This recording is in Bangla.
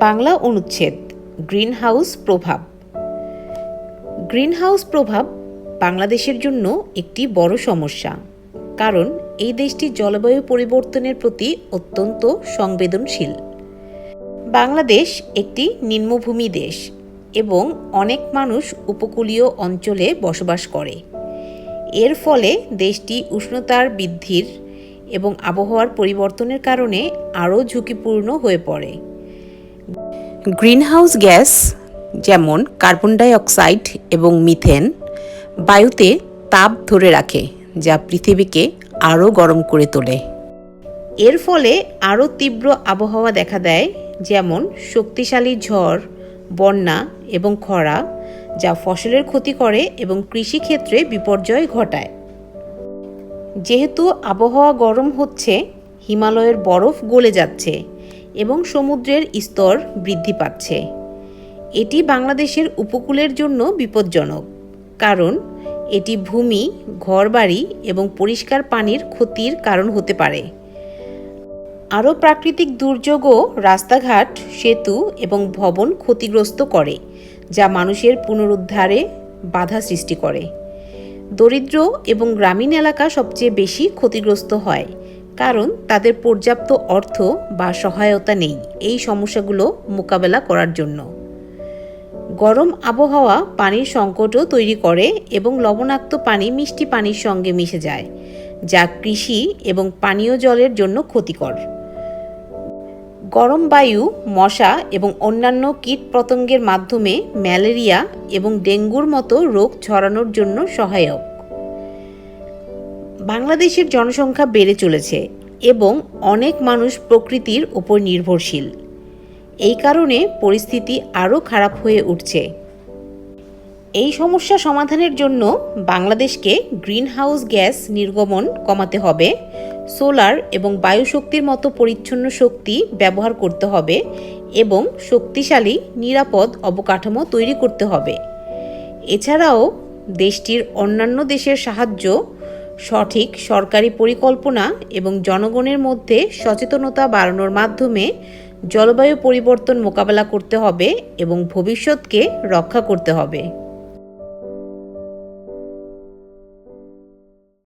বাংলা অনুচ্ছেদ, গ্রিনহাউস প্রভাব। গ্রিনহাউস প্রভাব বাংলাদেশের জন্য একটি বড় সমস্যা, কারণ এই দেশটি জলবায়ু পরিবর্তনের প্রতি অত্যন্ত সংবেদনশীল। বাংলাদেশ একটি নিম্নভূমি দেশ এবং অনেক মানুষ উপকূলীয় অঞ্চলে বসবাস করে। এর ফলে দেশটি উষ্ণতার বৃদ্ধির এবং আবহাওয়ার পরিবর্তনের কারণে আরও ঝুঁকিপূর্ণ হয়ে পড়ে। গ্রিনহাউস গ্যাস যেমন কার্বন ডাই অক্সাইড এবং মিথেন বায়ুতে তাপ ধরে রাখে, যা পৃথিবীকে আরও গরম করে তোলে। এর ফলে আরও তীব্র আবহাওয়া দেখা দেয়, যেমন শক্তিশালী ঝড়, বন্যা এবং খরা, যা ফসলের ক্ষতি করে এবং কৃষিক্ষেত্রে বিপর্যয় ঘটায়। যেহেতু আবহাওয়া গরম হচ্ছে, হিমালয়ের বরফ গলে যাচ্ছে এবং সমুদ্রের স্তর বৃদ্ধি পাচ্ছে। এটি বাংলাদেশের উপকূলের জন্য বিপজ্জনক, কারণ এটি ভূমি, ঘরবাড়ি এবং পরিষ্কার পানির ক্ষতির কারণ হতে পারে। আরও প্রাকৃতিক দুর্যোগও রাস্তাঘাট, সেতু এবং ভবন ক্ষতিগ্রস্ত করে, যা মানুষের পুনরুদ্ধারে বাধা সৃষ্টি করে। দরিদ্র এবং গ্রামীণ এলাকা সবচেয়ে বেশি ক্ষতিগ্রস্ত হয় কারণ তাদের পর্যাপ্ত অর্থ বা সহায়তা নেই এই সমস্যাগুলো মোকাবেলা করার জন্য। গরম আবহাওয়া পানির সংকটও তৈরি করে এবং লবণাক্ত পানি মিষ্টি পানির সঙ্গে মিশে যায়, যা কৃষি এবং পানীয় জলের জন্য ক্ষতিকর। গরম বায়ু, মশা এবং অন্যান্য কীটপতঙ্গের মাধ্যমে ম্যালেরিয়া এবং ডেঙ্গুর মতো রোগ ছড়ানোর জন্য সহায়ক। বাংলাদেশের জনসংখ্যা বেড়ে চলেছে এবং অনেক মানুষ প্রকৃতির ওপর নির্ভরশীল। এই কারণে পরিস্থিতি আরও খারাপ হয়ে উঠছে। এই সমস্যা সমাধানের জন্য বাংলাদেশকে গ্রিনহাউস গ্যাস নির্গমন কমাতে হবে, সোলার এবং বায়ুশক্তির মতো পরিচ্ছন্ন শক্তি ব্যবহার করতে হবে এবং শক্তিশালী, নিরাপদ অবকাঠামো তৈরি করতে হবে। এছাড়াও দেশটির অন্যান্য দেশের সাহায্য সঠিক সরকারি পরিকল্পনা এবং জনগণের মধ্যে সচেতনতা বাড়ানোর মাধ্যমে জলবায়ু পরিবর্তন মোকাবেলা করতে হবে এবং ভবিষ্যৎকে রক্ষা করতে হবে।